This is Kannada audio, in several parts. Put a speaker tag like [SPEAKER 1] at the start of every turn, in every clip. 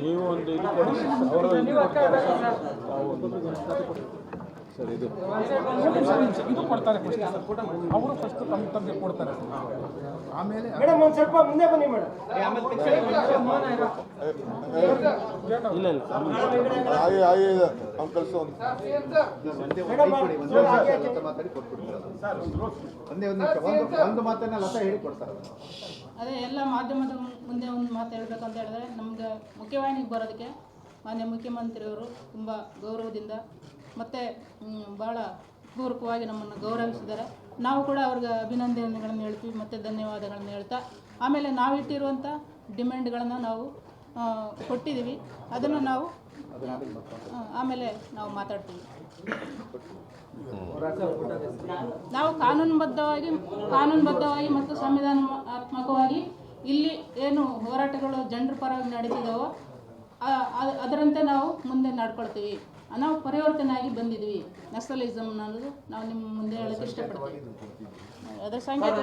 [SPEAKER 1] ನೀವು
[SPEAKER 2] ಒಂದು ಇದು ಕೊಡಿ. ಅವರು
[SPEAKER 1] ಸರ್
[SPEAKER 2] ಇದು
[SPEAKER 3] ಇದು ಕೊಡ್ತಾರೆ ಫಸ್ಟ್ ಅವರು ಫಸ್ಟ್ ತಮ್ಮ ತಮಗೆ ಕೊಡ್ತಾರೆ. ಆಮೇಲೆ
[SPEAKER 4] ಮೇಡಮ್ ಒಂದು ಸ್ವಲ್ಪ ಮುಂದೆ ಬನ್ನಿ ಮೇಡಮ್.
[SPEAKER 2] ಇಲ್ಲ ಇಲ್ಲ.
[SPEAKER 5] ಹಾಗೆ ಹಾಗೆ ಇದೆ. ಅವ್ನು ಕಳಿಸೋ ಒಂದು
[SPEAKER 6] ಒಂದೇ ಒಂದು ನಿಮಿಷ ಒಂದು ಒಂದು ಮಾತನ್ನ ಲತಾ ಹೇಳಿ ಕೊಡ್ತಾರೆ.
[SPEAKER 7] ಅದೇ ಎಲ್ಲ ಮಾಧ್ಯಮದ ಮುಂದೆ ಒಂದು ಮಾತು ಹೇಳ್ಬೇಕಂತ ಹೇಳಿದ್ರೆ ನಮ್ಗೆ ಮುಖ್ಯವಾಹಿನಿಗೆ ಬರೋದಕ್ಕೆ ಮಾನ್ಯ ಮುಖ್ಯಮಂತ್ರಿಯವರು ತುಂಬ ಗೌರವದಿಂದ ಮತ್ತು ಭಾಳ ಪೂರ್ವಕವಾಗಿ ನಮ್ಮನ್ನು ಗೌರವಿಸಿದ್ದಾರೆ. ನಾವು ಕೂಡ ಅವ್ರಿಗೆ ಅಭಿನಂದನೆಗಳನ್ನು ಹೇಳ್ತೀವಿ, ಮತ್ತು ಧನ್ಯವಾದಗಳನ್ನು ಹೇಳ್ತಾ, ಆಮೇಲೆ ನಾವು ಇಟ್ಟಿರುವಂಥ ಡಿಮ್ಯಾಂಡ್ಗಳನ್ನು ನಾವು ಕೊಟ್ಟಿದ್ದೀವಿ. ಅದನ್ನು ನಾವು ಆಮೇಲೆ ನಾವು ಮಾತಾಡ್ತೀವಿ. ನಾವು ಕಾನೂನುಬದ್ಧವಾಗಿ ಕಾನೂನುಬದ್ಧವಾಗಿ ಮತ್ತು ಸಂವಿಧಾನಾತ್ಮಕವಾಗಿ ಇಲ್ಲಿ ಏನು ಹೋರಾಟಗಳು ಜನರ ಪರವಾಗಿ ನಡೀತಿದ್ದಾವೋ ಅದರಂತೆ ನಾವು ಮುಂದೆ ನಡ್ಕೊಳ್ತೀವಿ. ನಾವು ಪರಿವರ್ತನೆ ಆಗಿ ಬಂದಿದ್ವಿ ನಕ್ಸಲಿಸಮ್ ಅನ್ನೋದು ನಾವು ನಿಮ್ಮ ಮುಂದೆ ಹೇಳಕ್ಕೆ ಇಷ್ಟಪಡ್ತೀವಿ ಅದರ
[SPEAKER 4] ಅದು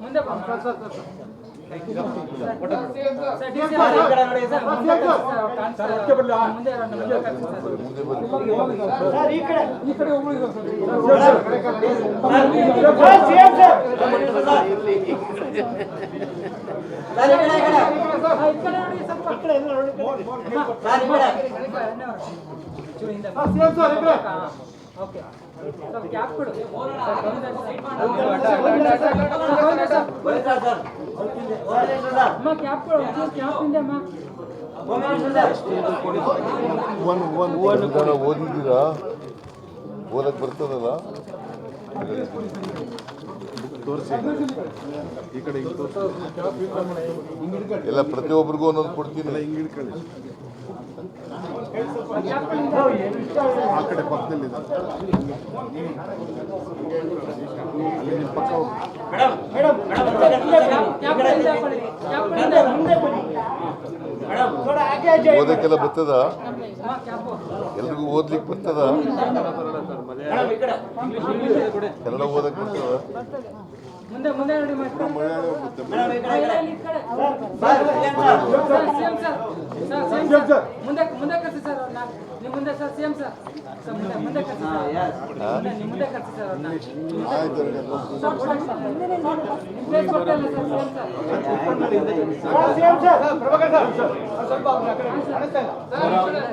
[SPEAKER 1] ಮುಂದೆ sir sir sir, sir. Sir sir sir sir sir
[SPEAKER 4] okay cap ಕೊಡು
[SPEAKER 1] ಅಮ್ಮ ಕ್ಯಾಪ್ ಕೊಡು ಕ್ಯಾಪ್ ಹಿಂದೆ ಅಮ್ಮ
[SPEAKER 5] ಒಂದು ಒಂದು ಜನ ಓದಿದ್ದೀರಾ? ಓದಕ್ ಬರ್ತದಲ್ಲ?
[SPEAKER 2] ತೋರಿಸಿ ಈ ಕಡೆ
[SPEAKER 5] ಎಲ್ಲ ಪ್ರತಿಯೊಬ್ಬರಿಗೂ ಒಂದೊಂದು ಕೊಡ್ತೀನಿ
[SPEAKER 2] ಆ ಕಡೆ ಪಕ್ಕದಲ್ಲಿದೆ.
[SPEAKER 5] ಓದಕ್ಕೆಲ್ಲ ಬರ್ತದ ಎಲ್ರಿಗೂ ಓದ್ಲಿಕ್ಕೆ ಬರ್ತದ ಎಲ್ಲ ಓದಕ್ ಬರ್ತದ
[SPEAKER 1] ಮುಂದೆ ಮುಂದೆ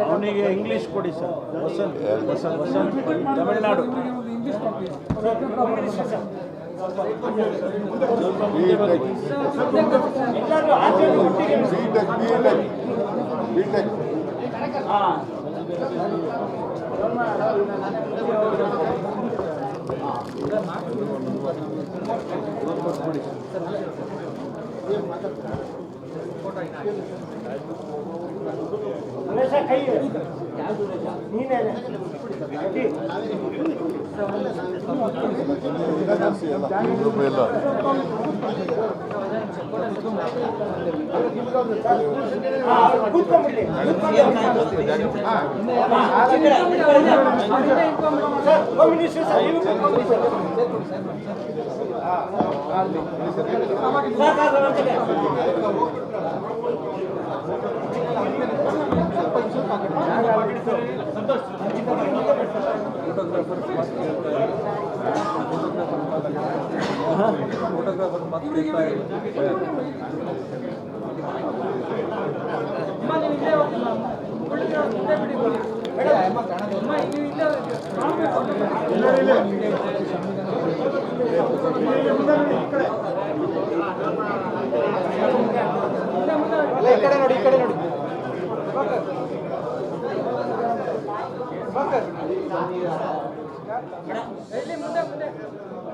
[SPEAKER 2] ಅವನಿಗೆ ಇಂಗ್ಲಿಷ್ ಕೊಡಿ sir Vasanth Vasanth
[SPEAKER 3] Vasanth
[SPEAKER 4] Tamil Nadu B Tech
[SPEAKER 5] B Tech
[SPEAKER 4] B Tech ಕೈ ನೀನೇ ಅಡ್ಡಿ.
[SPEAKER 5] ಗ್ರೂಪ್ ಎಲ್ಲ
[SPEAKER 4] ಹಾ, ಕೂತ್ಕೊಂಡ್ಬಿಡ್ಲಿ ಸರ್ ಹೋಮ್ ಮಿನಿಸ್ಟರ್ ಸರ್ ನೀವು ಕೂತ್ಕೊಂಡ್ಬಿಡಿ ಸರ್.
[SPEAKER 1] ಅಮ್ಮ ನೀವು ಇಲ್ಲೇ ಹೋಗಿ ಅಮ್ಮ. ಹುಡುಗ್ರು ಮುಂದೆ ಬಿಡಿ ಬಿಡಿ. ಅಮ್ಮ ನೀವು ಇಲ್ಲೇ ಹೋಗಿ. ಮುಂದೆ ಮುಂದೆ
[SPEAKER 4] ಅಲ್ಲ,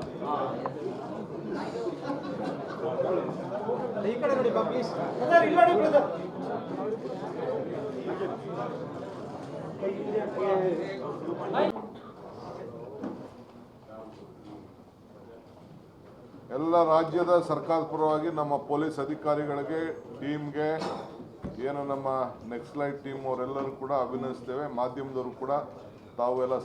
[SPEAKER 4] ಈ ಕಡೆ ನೋಡಿ ಪ್ಲೀಸ್
[SPEAKER 1] ಇಲ್ಲಿ
[SPEAKER 2] ನೋಡಿ ಬಾ
[SPEAKER 5] ಎಲ್ಲ ರಾಜ್ಯದ ಸರ್ಕಾರದ ಪರವಾಗಿ ನಮ್ಮ ಪೊಲೀಸ್ ಅಧಿಕಾರಿಗಳಿಗೆ, ಟೀಮ್ಗೆ, ಏನು ನಮ್ಮ ನೆಕ್ಸ್ಟ್ ಲೈಟ್ ಟೀಮ್ ಅವರೆಲ್ಲರೂ ಕೂಡ ಅಭಿನಯಿಸ್ತೇವೆ ಮಾಧ್ಯಮದವರು ಕೂಡ ತಾವೆಲ್ಲ